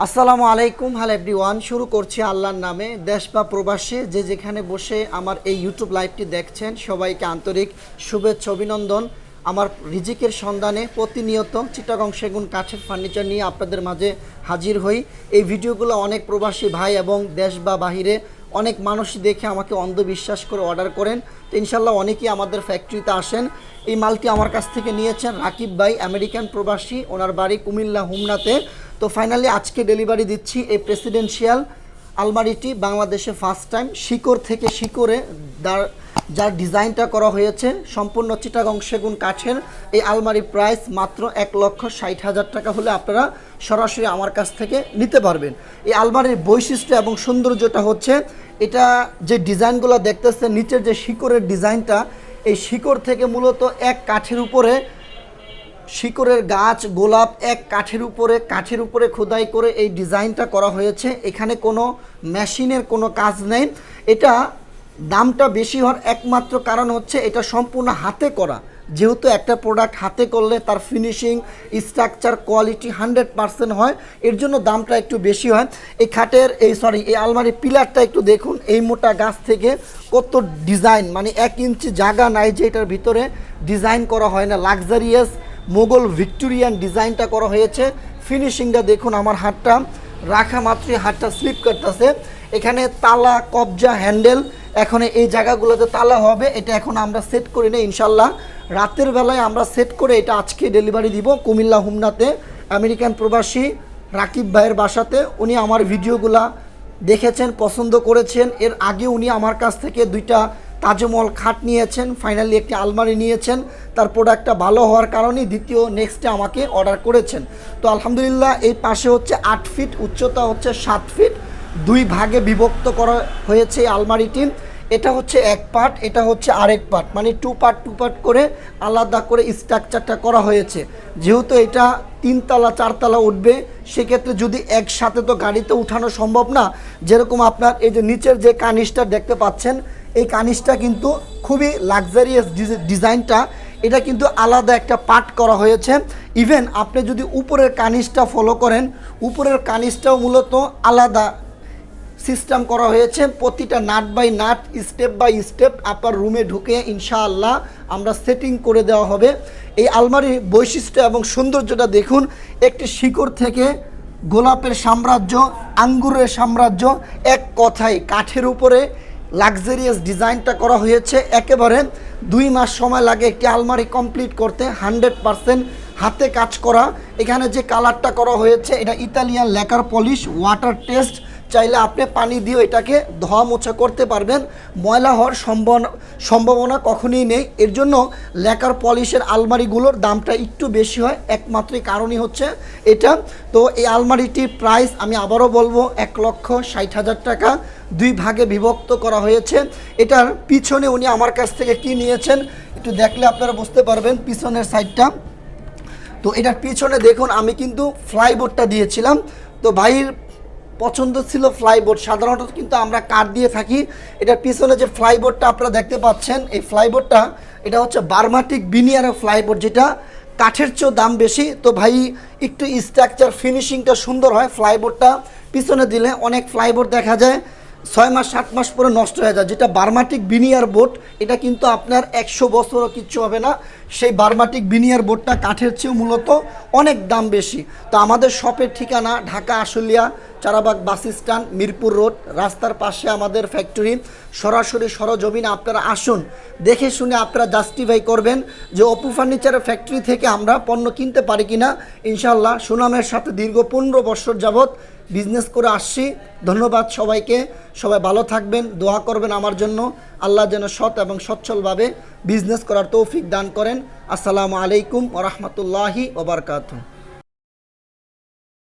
আসসালামু আলাইকুম, hello everyone. শুরু করছি আল্লাহর নামে। দেশ বা প্রবাসে যে যেখানে বসে আমার এই ইউটিউব লাইভটি দেখছেন, সবাইকে আন্তরিক শুভেচ্ছা, অভিনন্দন। আমার রিজিকের সন্ধানে প্রতিনিয়ত চিটাগং সেগুন কাঠের ফার্নিচার নিয়ে আপনাদের মাঝে হাজির হই। এই ভিডিওগুলো অনেক প্রবাসী ভাই এবং দেশ বা বাহিরে অনেক মানুষই দেখে আমাকে অন্ধবিশ্বাস করে অর্ডার করেন। তো ইনশাল্লাহ অনেকেই আমাদের ফ্যাক্টরিতে আসেন। এই মালটি আমার কাছ থেকে নিয়েছেন রাকিব ভাই, আমেরিকান প্রবাসী। ওনার বাড়ি কুমিল্লা হুমনাতে। তো ফাইনালি আজকে ডেলিভারি দিচ্ছি এই প্রেসিডেন্সিয়াল আলমারিটি বাংলাদেশে ফার্স্ট টাইম শিকড় থেকে শিকড়ে যার যার ডিজাইনটা করা হয়েছে, সম্পূর্ণ চিটাগং সেগুন কাঠের। এই আলমারি প্রাইস মাত্র এক লক্ষ ষাট হাজার টাকা হলে আপনারা সরাসরি আমার কাছ থেকে নিতে পারবেন। এই আলমারির বৈশিষ্ট্য এবং সৌন্দর্যটা হচ্ছে, এটা যে ডিজাইনগুলো দেখতেছে নিচের যে শিকড়ের ডিজাইনটা, এই শিকড় থেকে মূলত এক কাঠের উপরে শিকড়ের গাছ, গোলাপ এক কাঠের উপরে কাঠের উপরে খোদাই করে এই ডিজাইনটা করা হয়েছে। এখানে কোনো মেশিনের কোনো কাজ নেই। এটা দামটা বেশি হওয়ার একমাত্র কারণ হচ্ছে এটা সম্পূর্ণ হাতে করা। যেহেতু একটা প্রোডাক্ট হাতে করলে তার finishing structure quality hundred percent হয়, এর জন্য দামটা একটু বেশি হয়। এই খাটের, এই সরি এই আলমারি পিলারটা একটু দেখুন, এই মোটা গাছ থেকে কত ডিজাইন মানে এক ইঞ্চি জায়গা নাই যে এটার ভিতরে ডিজাইন করা হয় না। লাক্সারিয়াস মোগল ভিক্টোরিয়ান ডিজাইনটা করা হয়েছে। ফিনিশিংটা দেখুন আমার হাতটা। রাখা মাত্রই হাতটা স্লিপ করতেছে। এখানে তালা, কবজা হ্যান্ডেল এখন এই জায়গাগুলোতে তালা হবে। এটা এখন আমরা সেট করি না ইনশাল্লাহ। রাতের বেলায় আমরা সেট করে এটা আজকে ডেলিভারি দিব কুমিল্লা হুমনাতে। আমেরিকান প্রবাসী রাকিব ভাইয়ের বাসাতে। উনি আমার ভিডিওগুলা দেখেছেন, পছন্দ করেছেন। এর আগে উনি আমার কাছ থেকে দুইটা তাজমহল খাট নিয়েছেন ফাইনালি একটি আলমারি নিয়েছেন, তার প্রোডাক্টটা ভালো হওয়ার কারণে দ্বিতীয় নেক্সটে আমাকে অর্ডার করেছেন। তো আলহামদুলিল্লাহ এই পাশে হচ্ছে আট ফিট উচ্চতা হচ্ছে সাত ফিট দুই ভাগে বিভক্ত করা হয়েছে এই আলমারিটি। এটা হচ্ছে এক পার্ট এটা হচ্ছে আরেক পার্ট মানে টু পার্ট টু পার্ট করে আলাদা করে স্ট্রাকচারটা করা হয়েছে। যেহেতু এটা তিনতলা, চারতলা উঠবে, সেক্ষেত্রে যদি একসাথে তো গাড়িতে উঠানো সম্ভব না, যেরকম আপনার এই যে নিচের যে কানিসটা দেখতে পাচ্ছেন এই কানিসটা কিন্তু খুবই লাক্সারিয়াস ডিজাইনটা। এটা কিন্তু আলাদা একটা পার্ট করা হয়েছে। ইভেন আপনি যদি উপরের কানিসটা ফলো করেন, উপরের কানিসটাও মূলত আলাদা সিস্টেম করা হয়েছে। প্রতিটা nut by nut step by step আপনার রুমে ঢুকে ইনশাআল্লাহ আমরা সেটিং করে দেওয়া হবে। এই আলমারির বৈশিষ্ট্য এবং সৌন্দর্যটা দেখুন, একটি শিকড় থেকে গোলাপের সাম্রাজ্য, আঙ্গুরের সাম্রাজ্য, এক কথায় কাঠের উপরে লাক্সারিয়াস ডিজাইনটা করা হয়েছে। একেবারে দুই মাস সময় লাগে একটি আলমারি কমপ্লিট করতে হান্ড্রেড পারসেন্ট হাতে কাজ করা। এখানে যে কালারটা করা হয়েছে, এটা Italian lacquer polish water test চাইলে আপনি পানি দিয়ে এটাকে ধোয়া মোছা করতে পারবেন। ময়লা হওয়ার সম্ভাবনা কখনই নেই। এর জন্য লেকার পলিশের আলমারিগুলোর দামটা একটু বেশি হয়। একমাত্রই কারণই হচ্ছে এটা। তো এই আলমারিটির প্রাইস আমি আবারও বলব, এক লক্ষ ষাট হাজার টাকা। দুই ভাগে বিভক্ত করা হয়েছে। এটার পিছনে উনি আমার কাছ থেকে কি নিয়েছেন, একটু দেখলে আপনারা বুঝতে পারবেন পিছনের সাইডটা। তো এটার পিছনে দেখুন, আমি কিন্তু ফ্লাইবোর্ডটা দিয়েছিলাম। তো ভাইয়ের পছন্দ ছিল ফ্লাইবোর্ড, সাধারণত কিন্তু আমরা কাঠ দিয়ে থাকি। এটার পিছনে যে ফ্লাইবোর্ডটা আপনারা দেখতে পাচ্ছেন, এই ফ্লাইবোর্ডটা, এটা হচ্ছে বার্মাটিক বিনিয়ারের ফ্লাইবোর্ড যেটা। কাঠের চেয়েও দাম বেশি। তো ভাই, একটু স্ট্রাকচার ফিনিশিংটা সুন্দর হয় ফ্লাইবোর্ডটা। পিছনে দিলে অনেক ফ্লাইবোর্ড দেখা যায়। ছয় মাস, সাত মাস পরে নষ্ট হয়ে যায়। যেটা বার্মাটিক বিনিয়ার বোট, এটা কিন্তু আপনার একশো বছরও কিচ্ছু হবে না। সেই বার্মাটিক বিনিয়ার বোর্ডটা কাঠের চেয়েও মূলত অনেক দাম বেশি। তো আমাদের শপের ঠিকানা Dhaka Ashulia, Charabag bus stand, Mirpur road, রাস্তার পাশে আমাদের ফ্যাক্টরি। সরাসরি সরজমিনে আপনারা আসুন, দেখে শুনে আপনারা জাস্টিফাই করবেন যে অপু ফার্নিচারের ফ্যাক্টরি থেকে আমরা পণ্য কিনতে পারি কিনা। ইনশাল্লাহ সুনামের সাথে দীর্ঘ পনেরো বছর যাবৎ বিজনেস করে আসছি। ধন্যবাদ সবাইকে। সবাই ভালো থাকবেন, দোয়া করবেন আমার জন্য। আল্লাহ যেন সৎ এবং সচ্ছলভাবে বিজনেস করার তৌফিক দান করেন। আসসালামু আলাইকুম ওরহমতুল্লাহি ওবরকাতু